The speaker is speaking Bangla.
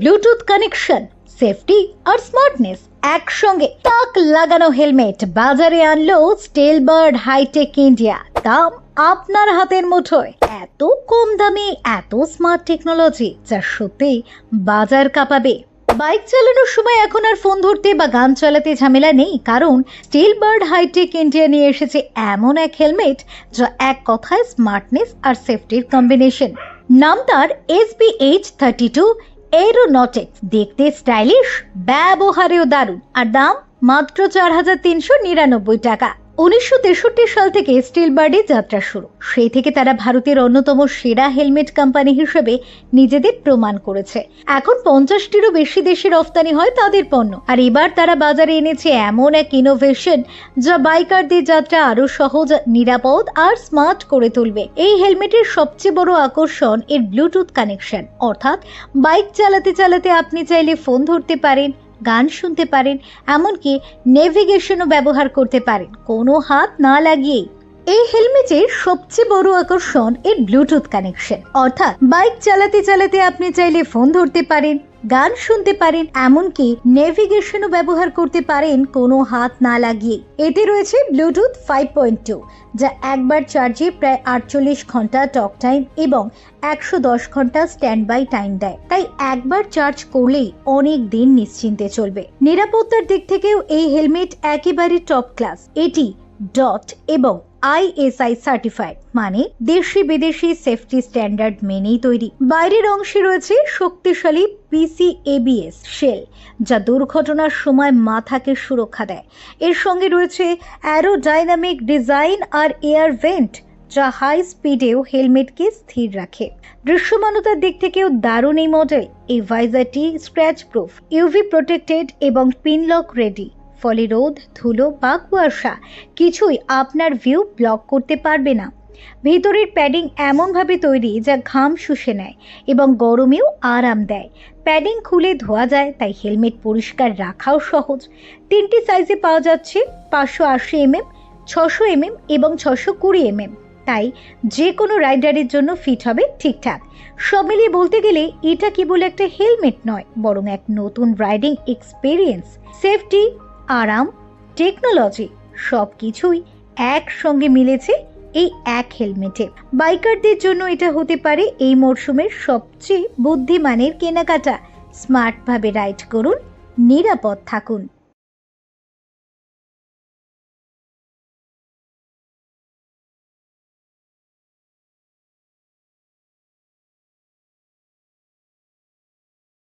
ব্লুটুথ কানেকশন সেফটি আর স্মার্টনেস একসঙ্গে তাক লাগানো হেলমেট বাজারে আনলো স্টেলবার্ড হাইটেক ইন্ডিয়া দাম আপনার হাতের মুঠোয়। এত কম দামে, এত স্মার্ট টেকনোলজি যা সত্যি বাজার কাঁপাবে। বাইক চালানোর সময় এখন আর ফোন ধরতে বা গান চালাতে ঝামেলা নেই, কারণ স্টিলবার্ড হাইটেক ইন্ডিয়া নিয়ে এসেছে এমন এক হেলমেট যা এক কথায় স্মার্টনেস আর সেফটির কম্বিনেশন নাম তার S B H thirty two aeronautics দেখতে স্টাইলিশ ব্যবহারেও দারুণ। আর দাম মাত্র চার হাজার তিনশো নিরানব্বই টাকা। উনিশশো তেষট্টি সাল থেকে স্টিলবার্ডে যাত্রা শুরু। সেই থেকে তারা ভারতের অন্যতম সেরা হেলমেট কোম্পানি হিসেবে নিজেদের প্রমাণ করেছে। এখন পঞ্চাশটিরও বেশি দেশে রফতানি হয় তাদের পণ্য। আর এবার তারা বাজারে এনেছে এমন এক ইনোভেশন যা বাইকারদের যাত্রা আরও সহজ, নিরাপদ আর স্মার্ট করে তুলবে। এই হেলমেটের সবচেয়ে বড় আকর্ষণ এর ব্লুটুথ কানেকশন অর্থাৎ বাইক চালাতে চালাতে আপনি চাইলে ফোন ধরতে পারেন গান শুনতে পারেন, এমনকি নেভিগেশনও ব্যবহার করতে পারেন। কোনো হাত না লাগিয়েই। এই হেলমেটের সবচেয়ে বড় আকর্ষণ এর ব্লুটুথ কানেকশন। অর্থাৎ বাইক চালাতে চালাতে আপনি চাইলে ফোন ধরতে পারেন। গান শুনতে পারেন, এমনকি নেভিগেশনও ব্যবহার করতে পারেন কোনো হাত না লাগিয়ে। এতে রয়েছে ব্লুটুথ ফাইভ পয়েন্ট টু, যা একবার চার্জে প্রায় আটচল্লিশ ঘণ্টা টক টাইম এবং একশো দশ ঘণ্টা স্ট্যান্ড বাই টাইম দেয়। তাই একবার চার্জ করলেই অনেক দিন নিশ্চিন্তে চলবে। নিরাপত্তার দিক থেকেও এই হেলমেট একেবারে টপ ক্লাস এটি ডট এবং আইএসআই সার্টিফাইড মানে দেশি বিদেশি সেফটি স্ট্যান্ডার্ড মেনেই তৈরি। বাইরের অংশে রয়েছে শক্তিশালী পিসি এবিএস শেল যা দুর্ঘটনার সময় মাথাকে সুরক্ষা দেয়। এর সঙ্গে রয়েছে অ্যারোডাইনামিক ডিজাইন আর এয়ার ভেন্ট যা হাই স্পিডেও হেলমেটকে স্থির রাখে। দৃশ্যমানতার দিক থেকেও দারুণ এই মডেল এই ভাইজারটি স্ক্র্যাচ প্রুফ ইউভি প্রোটেক্টেড এবং পিনলক রেডি ফলে রোদ, ধুলো, বা কুয়াশা কিছুই আপনার ভিউ ব্লক করতে পারবে না। ভেতরের প্যাডিং এমনভাবে তৈরি যা ঘাম শুষে নেয় এবং গরমেও আরাম দেয়। প্যাডিং খুলে ধোয়া যায়, তাই হেলমেট পরিষ্কার রাখাও সহজ। তিনটি সাইজে পাওয়া যাচ্ছে পাঁচশো আশি এমএম ছশো এমএম এবং ছশো কুড়ি এমএম তাই যে কোনো রাইডারের জন্য ফিট হবে ঠিকঠাক। সব মিলিয়ে বলতে গেলে এটা কেবল একটা হেলমেট নয়, বরং এক নতুন রাইডিং এক্সপিরিয়েন্স সেফটি আরাম টেকনোলজি সব কিছুই একসঙ্গে মিলেছে এই এক হেলমেটে। বাইকারদের জন্য এটা হতে পারে এই মরশুমের সবচেয়ে বুদ্ধিমানের কেনাকাটা। স্মার্টভাবে রাইড করুন, নিরাপদ থাকুন।